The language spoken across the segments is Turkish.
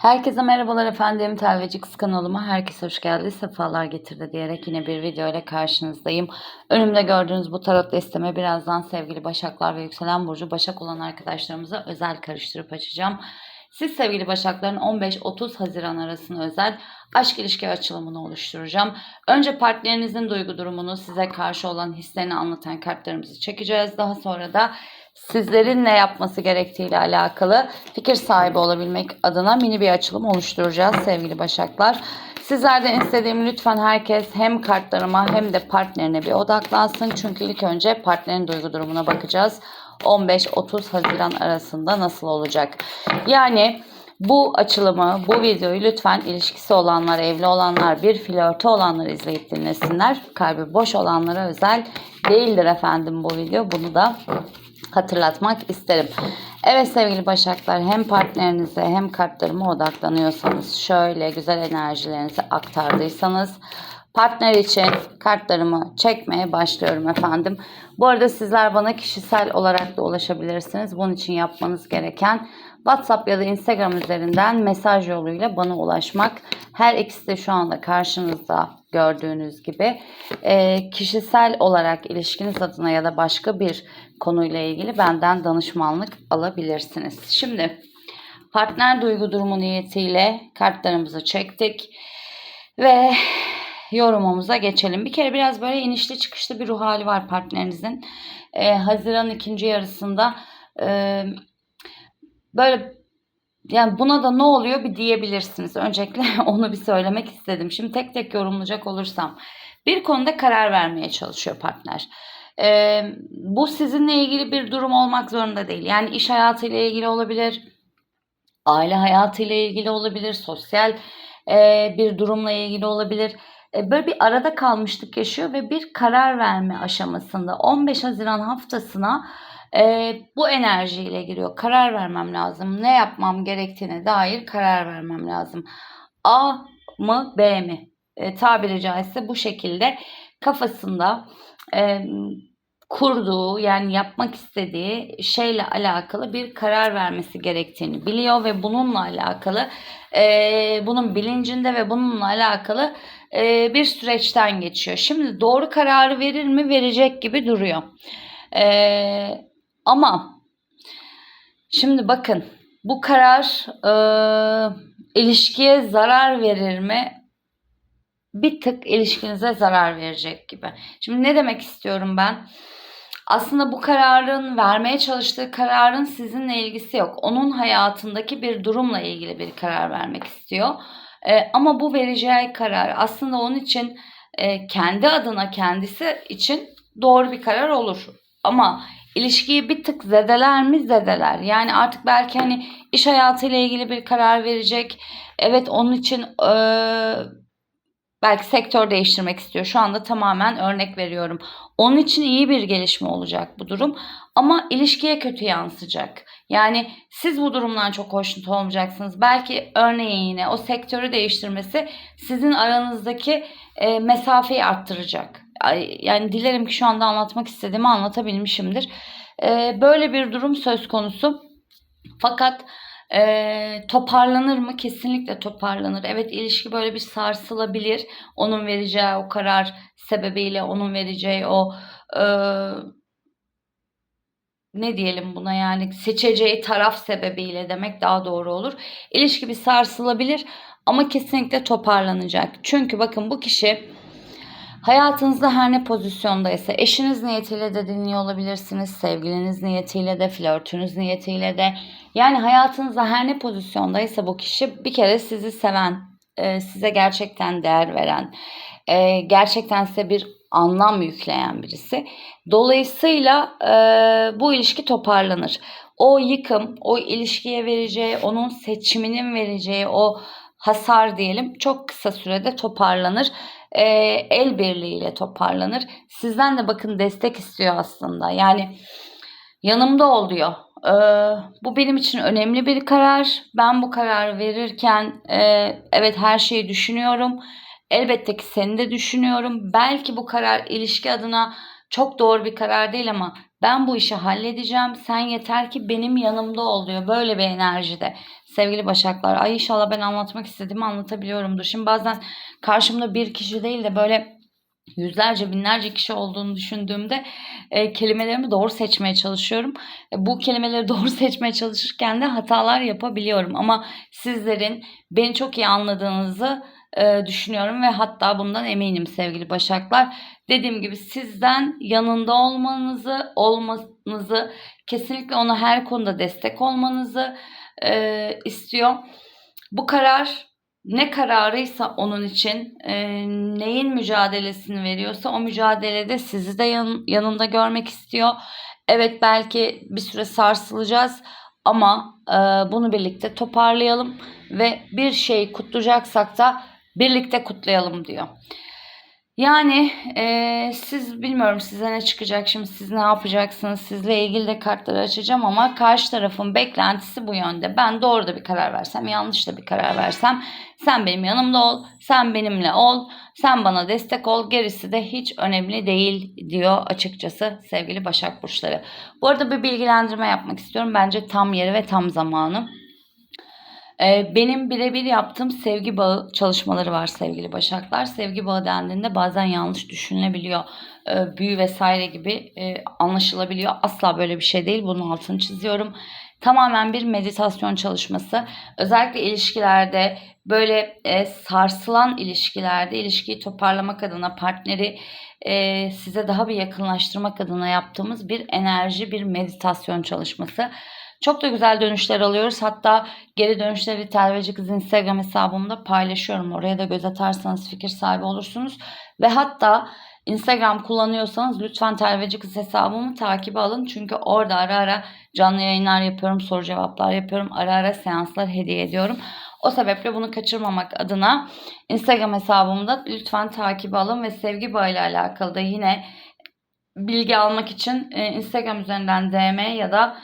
Herkese merhabalar efendim. Telveci Kız kanalıma herkes hoş geldi. Sefalar getirdi diyerek yine bir video ile karşınızdayım. Önümde gördüğünüz bu tarot desteme birazdan sevgili Başaklar ve Yükselen Burcu Başak olan arkadaşlarımıza özel karıştırıp açacağım. Siz sevgili Başakların 15-30 Haziran arasında özel aşk ilişki açılımını oluşturacağım. Önce partnerinizin duygu durumunu, size karşı olan hislerini anlatan kartlarımızı çekeceğiz. Daha sonra da sizlerin ne yapması gerektiğiyle alakalı fikir sahibi olabilmek adına mini bir açılım oluşturacağız sevgili Başaklar. Sizlerden istediğim lütfen herkes hem kartlarıma hem de partnerine bir odaklansın. Çünkü ilk önce partnerin duygu durumuna bakacağız. 15-30 Haziran arasında nasıl olacak? Yani bu açılımı, bu videoyu lütfen ilişkisi olanlar, evli olanlar, bir flörtü olanlar izleyip dinlesinler. Kalbi boş olanlara özel değildir efendim bu video. Bunu da hatırlatmak isterim. Evet sevgili Başaklar hem partnerinize hem kartlarıma odaklanıyorsanız şöyle güzel enerjilerinizi aktardıysanız partner için kartlarımı çekmeye başlıyorum efendim. Bu arada sizler bana kişisel olarak da ulaşabilirsiniz. Bunun için yapmanız gereken WhatsApp ya da Instagram üzerinden mesaj yoluyla bana ulaşmak. Her ikisi de şu anda karşınızda gördüğünüz gibi. Ee, kişisel olarak ilişkiniz adına ya da başka bir konuyla ilgili benden danışmanlık alabilirsiniz. Şimdi partner duygu durumu niyetiyle kartlarımızı çektik ve yorumumuza geçelim. Bir kere biraz böyle inişli çıkışlı bir ruh hali var partnerinizin. Ee, Haziran ikinci yarısında e, böyle yani buna da ne oluyor bir diyebilirsiniz. Öncelikle onu bir söylemek istedim. Şimdi tek tek yorumlayacak olursam. Bir konuda karar vermeye çalışıyor partner. Ee, bu sizinle ilgili bir durum olmak zorunda değil. Yani iş hayatıyla ilgili olabilir, aile hayatıyla ilgili olabilir, sosyal e, bir durumla ilgili olabilir. E, böyle bir arada kalmışlık yaşıyor ve bir karar verme aşamasında 15 Haziran haftasına e, bu enerjiyle giriyor. Karar vermem lazım. Ne yapmam gerektiğine dair karar vermem lazım. A mı B mi? E, tabiri caizse bu şekilde kafasında e, kurduğu yani yapmak istediği şeyle alakalı bir karar vermesi gerektiğini biliyor ve bununla alakalı e, bunun bilincinde ve bununla alakalı e, bir süreçten geçiyor. Şimdi doğru kararı verir mi verecek gibi duruyor. E, ama şimdi bakın bu karar e, ilişkiye zarar verir mi? Bir tık ilişkinize zarar verecek gibi. Şimdi ne demek istiyorum ben? Aslında bu kararın vermeye çalıştığı kararın sizinle ilgisi yok. Onun hayatındaki bir durumla ilgili bir karar vermek istiyor. E, ama bu vereceği karar aslında onun için e, kendi adına kendisi için doğru bir karar olur. Ama ilişkiyi bir tık zedeler mi zedeler. Yani artık belki hani iş hayatıyla ilgili bir karar verecek. Evet onun için e, belki sektör değiştirmek istiyor. Şu anda tamamen örnek veriyorum. Onun için iyi bir gelişme olacak bu durum. Ama ilişkiye kötü yansıyacak. Yani siz bu durumdan çok hoşnut olmayacaksınız. Belki örneğin yine o sektörü değiştirmesi sizin aranızdaki e, mesafeyi arttıracak. Yani dilerim ki şu anda anlatmak istediğimi anlatabilmişimdir. E, böyle bir durum söz konusu. Fakat e, toparlanır mı? Kesinlikle toparlanır. Evet ilişki böyle bir sarsılabilir. Onun vereceği o karar sebebiyle onun vereceği o e, ne diyelim buna yani seçeceği taraf sebebiyle demek daha doğru olur. İlişki bir sarsılabilir ama kesinlikle toparlanacak. Çünkü bakın bu kişi hayatınızda her ne pozisyondaysa eşiniz niyetiyle de dinliyor olabilirsiniz. Sevgiliniz niyetiyle de flörtünüz niyetiyle de yani hayatınızda her ne pozisyondaysa bu kişi bir kere sizi seven, e, size gerçekten değer veren, e, gerçekten size bir anlam yükleyen birisi. Dolayısıyla e, bu ilişki toparlanır. O yıkım, o ilişkiye vereceği, onun seçiminin vereceği o hasar diyelim çok kısa sürede toparlanır. E, el birliğiyle toparlanır. Sizden de bakın destek istiyor aslında. Yani yanımda oluyor. E, bu benim için önemli bir karar. Ben bu kararı verirken e, evet her şeyi düşünüyorum Elbette ki seni de düşünüyorum. Belki bu karar ilişki adına çok doğru bir karar değil ama ben bu işi halledeceğim. Sen yeter ki benim yanımda ol diyor. Böyle bir enerjide. Sevgili Başaklar. Ay inşallah ben anlatmak istediğimi anlatabiliyorumdur. Şimdi bazen karşımda bir kişi değil de böyle yüzlerce binlerce kişi olduğunu düşündüğümde e, kelimelerimi doğru seçmeye çalışıyorum. E, bu kelimeleri doğru seçmeye çalışırken de hatalar yapabiliyorum. Ama sizlerin beni çok iyi anladığınızı e, düşünüyorum ve hatta bundan eminim sevgili Başaklar. Dediğim gibi sizden yanında olmanızı, olmanızı, kesinlikle ona her konuda destek olmanızı e, istiyor. Bu karar ne kararıysa onun için e, neyin mücadelesini veriyorsa o mücadelede sizi de yan, yanında görmek istiyor. Evet belki bir süre sarsılacağız ama e, bunu birlikte toparlayalım ve bir şey kutlayacaksak da birlikte kutlayalım diyor. Yani e, siz bilmiyorum size ne çıkacak şimdi siz ne yapacaksınız sizle ilgili de kartları açacağım ama karşı tarafın beklentisi bu yönde. Ben doğru da bir karar versem yanlış da bir karar versem sen benim yanımda ol sen benimle ol sen bana destek ol gerisi de hiç önemli değil diyor açıkçası sevgili Başak Burçları. Bu arada bir bilgilendirme yapmak istiyorum bence tam yeri ve tam zamanı. Ee, benim birebir yaptığım sevgi bağı çalışmaları var sevgili Başaklar. Sevgi bağı dendiğinde bazen yanlış düşünülebiliyor. Ee, büyü vesaire gibi e, anlaşılabiliyor. Asla böyle bir şey değil. Bunun altını çiziyorum. Tamamen bir meditasyon çalışması. Özellikle ilişkilerde böyle e, sarsılan ilişkilerde ilişkiyi toparlamak adına partneri e, size daha bir yakınlaştırmak adına yaptığımız bir enerji, bir meditasyon çalışması. Çok da güzel dönüşler alıyoruz. Hatta geri dönüşleri Telveci Kız Instagram hesabımda paylaşıyorum. Oraya da göz atarsanız fikir sahibi olursunuz. Ve hatta Instagram kullanıyorsanız lütfen Telveci Kız hesabımı takibe alın. Çünkü orada ara ara canlı yayınlar yapıyorum, soru cevaplar yapıyorum. Ara ara seanslar hediye ediyorum. O sebeple bunu kaçırmamak adına Instagram hesabımda lütfen takibe alın ve sevgi bağıyla alakalı da yine bilgi almak için e, Instagram üzerinden DM ya da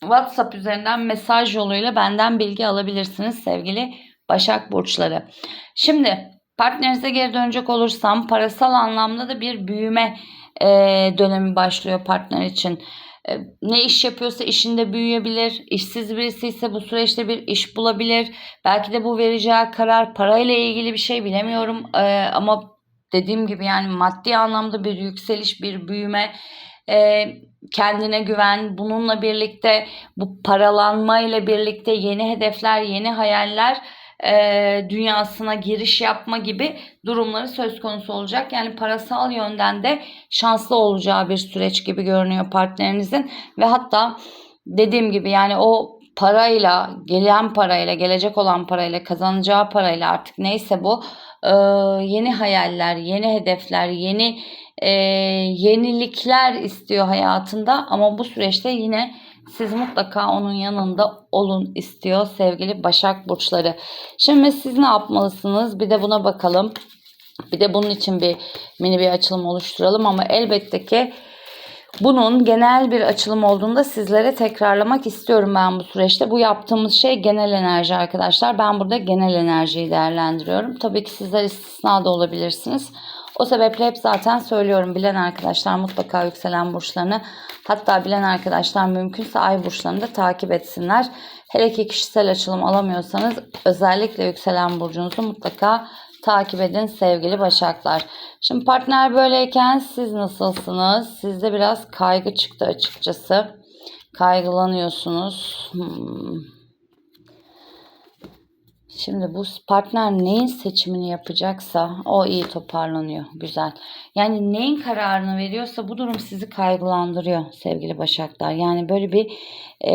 WhatsApp üzerinden mesaj yoluyla benden bilgi alabilirsiniz sevgili Başak Burçları. Şimdi partnerinize geri dönecek olursam parasal anlamda da bir büyüme e, dönemi başlıyor partner için. E, ne iş yapıyorsa işinde büyüyebilir. İşsiz birisi ise bu süreçte bir iş bulabilir. Belki de bu vereceği karar parayla ilgili bir şey bilemiyorum. E, ama dediğim gibi yani maddi anlamda bir yükseliş, bir büyüme e, kendine güven, bununla birlikte bu paralanmayla birlikte yeni hedefler, yeni hayaller e, dünyasına giriş yapma gibi durumları söz konusu olacak. Yani parasal yönden de şanslı olacağı bir süreç gibi görünüyor partnerinizin ve hatta dediğim gibi yani o parayla, gelen parayla, gelecek olan parayla, kazanacağı parayla artık neyse bu e, yeni hayaller, yeni hedefler, yeni e, yenilikler istiyor hayatında ama bu süreçte yine siz mutlaka onun yanında olun istiyor sevgili Başak Burçları. Şimdi siz ne yapmalısınız? Bir de buna bakalım. Bir de bunun için bir mini bir açılım oluşturalım ama elbette ki bunun genel bir açılım olduğunda sizlere tekrarlamak istiyorum ben bu süreçte. Bu yaptığımız şey genel enerji arkadaşlar. Ben burada genel enerjiyi değerlendiriyorum. Tabii ki sizler istisna da olabilirsiniz. O sebeple hep zaten söylüyorum bilen arkadaşlar mutlaka yükselen burçlarını hatta bilen arkadaşlar mümkünse ay burçlarını da takip etsinler. Hele ki kişisel açılım alamıyorsanız özellikle yükselen burcunuzu mutlaka takip edin sevgili başaklar. Şimdi partner böyleyken siz nasılsınız? Sizde biraz kaygı çıktı açıkçası. Kaygılanıyorsunuz. Hmm. Şimdi bu partner neyin seçimini yapacaksa o iyi toparlanıyor. Güzel. Yani neyin kararını veriyorsa bu durum sizi kaygılandırıyor sevgili Başaklar. Yani böyle bir e,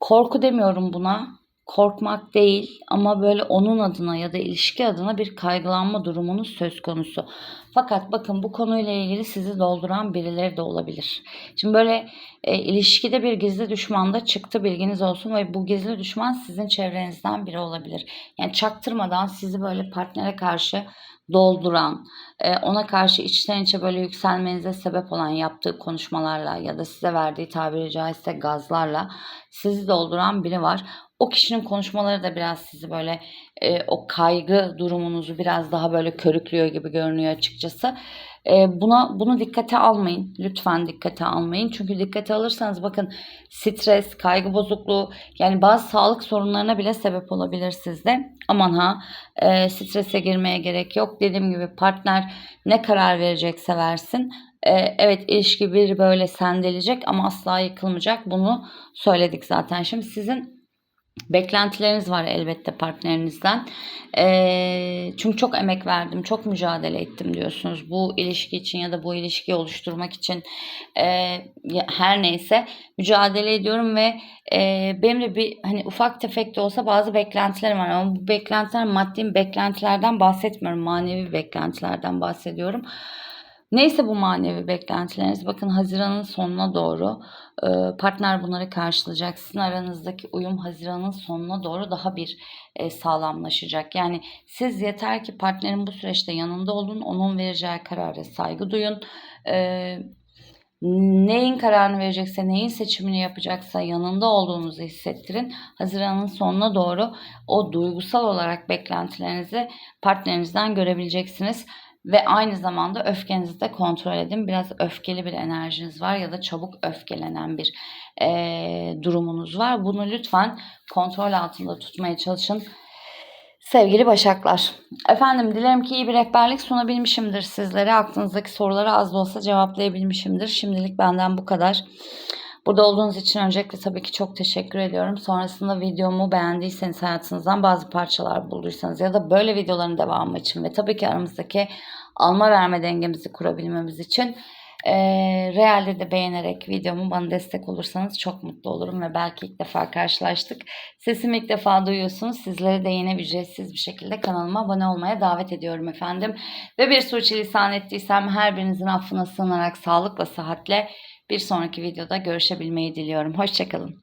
korku demiyorum buna. Korkmak değil ama böyle onun adına ya da ilişki adına bir kaygılanma durumunuz söz konusu. Fakat bakın bu konuyla ilgili sizi dolduran birileri de olabilir. Şimdi böyle e, ilişkide bir gizli düşman da çıktı bilginiz olsun ve bu gizli düşman sizin çevrenizden biri olabilir. Yani çaktırmadan sizi böyle partnere karşı dolduran, e, ona karşı içten içe böyle yükselmenize sebep olan yaptığı konuşmalarla ya da size verdiği tabiri caizse gazlarla sizi dolduran biri var. O kişinin konuşmaları da biraz sizi böyle e, o kaygı durumunuzu biraz daha böyle körüklüyor gibi görünüyor açıkçası. E, buna bunu dikkate almayın. Lütfen dikkate almayın. Çünkü dikkate alırsanız bakın stres, kaygı bozukluğu yani bazı sağlık sorunlarına bile sebep olabilir sizde. Aman ha e, strese girmeye gerek yok. Dediğim gibi partner ne karar verecekse versin. E, evet ilişki bir böyle sendelecek ama asla yıkılmayacak. Bunu söyledik zaten. Şimdi sizin beklentileriniz var elbette partnerinizden. Ee, çünkü çok emek verdim, çok mücadele ettim diyorsunuz. Bu ilişki için ya da bu ilişkiyi oluşturmak için e, her neyse mücadele ediyorum ve e, benim de bir hani ufak tefek de olsa bazı beklentilerim var ama bu beklentiler maddi beklentilerden bahsetmiyorum. Manevi beklentilerden bahsediyorum. Neyse bu manevi beklentileriniz bakın Haziran'ın sonuna doğru e, partner bunları karşılayacak. Sizin aranızdaki uyum Haziran'ın sonuna doğru daha bir e, sağlamlaşacak. Yani siz yeter ki partnerin bu süreçte yanında olun, onun vereceği karara saygı duyun. E, neyin kararını verecekse, neyin seçimini yapacaksa yanında olduğunuzu hissettirin. Haziran'ın sonuna doğru o duygusal olarak beklentilerinizi partnerinizden görebileceksiniz. Ve aynı zamanda öfkenizi de kontrol edin. Biraz öfkeli bir enerjiniz var ya da çabuk öfkelenen bir eee, durumunuz var. Bunu lütfen kontrol altında tutmaya çalışın. Sevgili Başaklar. Efendim dilerim ki iyi bir rehberlik sunabilmişimdir sizlere. Aklınızdaki soruları az da olsa cevaplayabilmişimdir. Şimdilik benden bu kadar. Burada olduğunuz için öncelikle tabii ki çok teşekkür ediyorum. Sonrasında videomu beğendiyseniz hayatınızdan bazı parçalar bulduysanız ya da böyle videoların devamı için ve tabii ki aramızdaki alma verme dengemizi kurabilmemiz için eee realde de beğenerek videomu bana destek olursanız çok mutlu olurum ve belki ilk defa karşılaştık. Sesimi ilk defa duyuyorsunuz. Sizleri de yine ücretsiz bir şekilde kanalıma abone olmaya davet ediyorum efendim. Ve bir suçilisan ettiysem her birinizin affına sığınarak sağlıkla, sıhhatle bir sonraki videoda görüşebilmeyi diliyorum. Hoşçakalın.